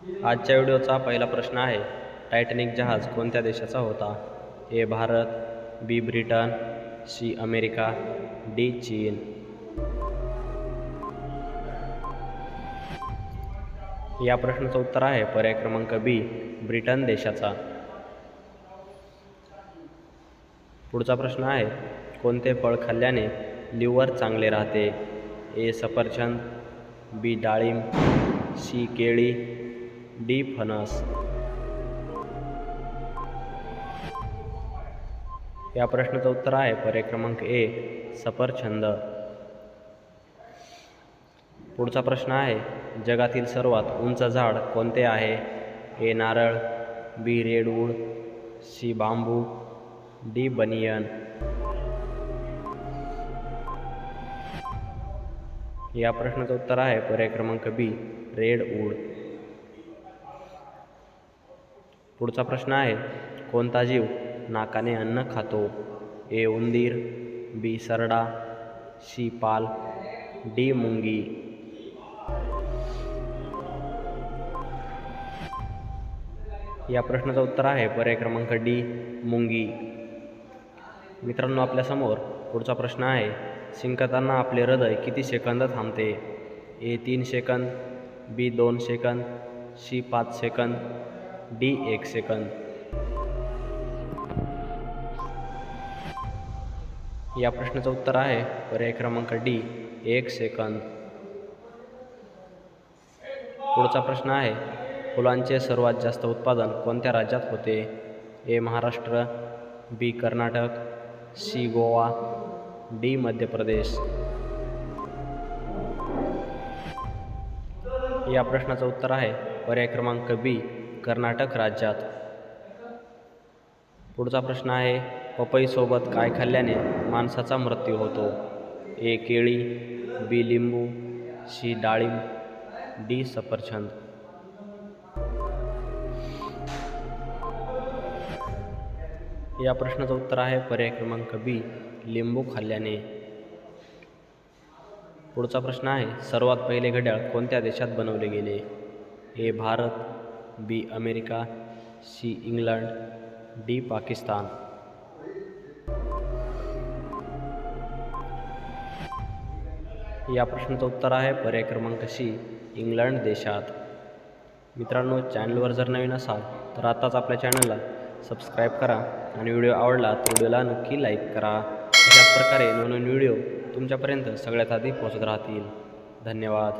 आजच्या व्हिडिओचा पहिला प्रश्न आहे टायटॅनिक जहाज कोणत्या देशाचा होता? A Bharat B Britain C America D चीन. या प्रश्नाचं उत्तर आहे पर्याय क्रमांक बी ब्रिटन देशाचा. पुढचा प्रश्न आहे कोणते फळ खाल्ल्याने लिव्हर चांगले राहते? ए सफरचंद बी डाळिंब सी केळी डी फणस या प्रश्नाचं उत्तर आहे. पर्याय क्रमांक ए सफरछंद पुढचा प्रश्न आहे जगातील सर्वात उंच झाड कोणते आहे? ए नारळ बी रेडवूड सी बांबू डी बनियन. या प्रश्नाचं उत्तर आहे. पर्याय क्रमांक बी रेड पुढचा प्रश्न आहे कोणता जीव नाकाने अन्न खातो? ए. उंदीर बी. सरडा सी. पाल डी. मुंगी. या प्रश्नाचं उत्तर आहे पर्याय क्रमांक डी मुंगी. मित्रांनो आपल्यासमोर पुढचा प्रश्न आहे शिंकताना आपले हृदय किती सेकंद थांबते? ए. तीन सेकंद बी. दोन सेकंद सी. पाच सेकंद डी एक सेकंद. या प्रश्नाचं उत्तर आहे. पर्याय क्रमांक डी एक सेकंद. पुढचा प्रश्न आहे फुलांचे सर्वात जास्त उत्पादन कोणत्या राज्यात होते? A Maharashtra B Karnataka C Goa D Madhya Pradesh या प्रश्नाचं उत्तर आहे पर्याय क्रमांक बी कर्नाटक राज्यात. पुढचा प्रश्न आहे पपईसोबत काय खाल्ल्याने माणसाचा मृत्यू होतो? ए केळी बी लिंबू सी डाळिंब डी सफरचंद. या प्रश्नाचं उत्तर आहे पर्याय क्रमांक बी लिंबू खाल्ल्याने. पुढचा प्रश्न आहे सर्वात पहिले घड्याळ कोणत्या देशात बनवले गेले? A Bharat B America C England D Pakistan. या प्रश्नाचं उत्तर आहे पर्याय क्रमांक सी इंग्लंड देशात. मित्रांनो चॅनलवर जर नवीन असाल तर आताच आपल्या चॅनलला सबस्क्राईब करा आणि व्हिडिओ आवडला तर व्हिडिओला नक्की लाईक करा. अशाच प्रकारे नवनवीन व्हिडिओ तुमच्यापर्यंत सगळ्यात आधी पोहोचत राहतील. धन्यवाद.